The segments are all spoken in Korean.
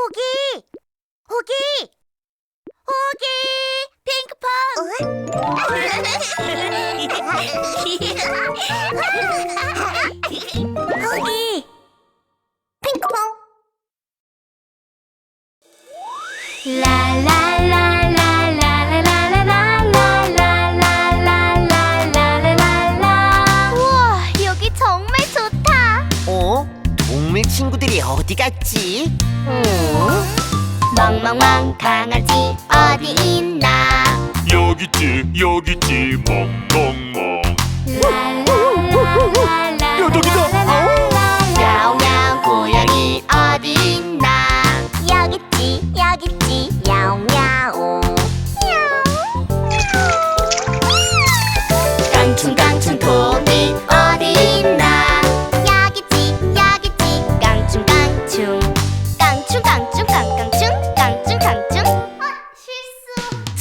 호기! 호기! 호기! 핑크퐁! 호기! 핑크퐁! 라라라 여기 정말 좋다. 어? 동물 친구들이 어디 갔지? 음, 멍멍멍 강아지 어디 있나? 여기 있지 여기 있지 멍멍멍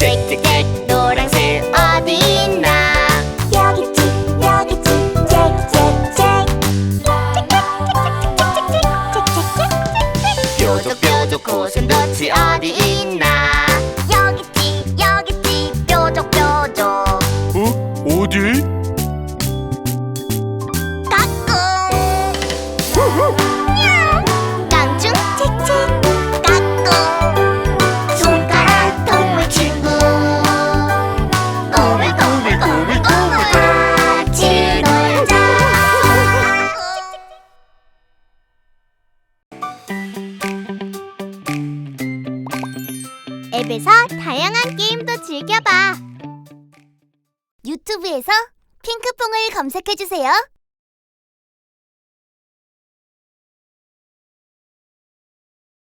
짹짹짹 노랑새 어디 있나? 여기 있지 여기 있지 짹짹짹 뾰족뾰족 고슴도치 어디 있나 앱에서 다양한 게임도 즐겨봐. 유튜브에서 핑크퐁을 검색해주세요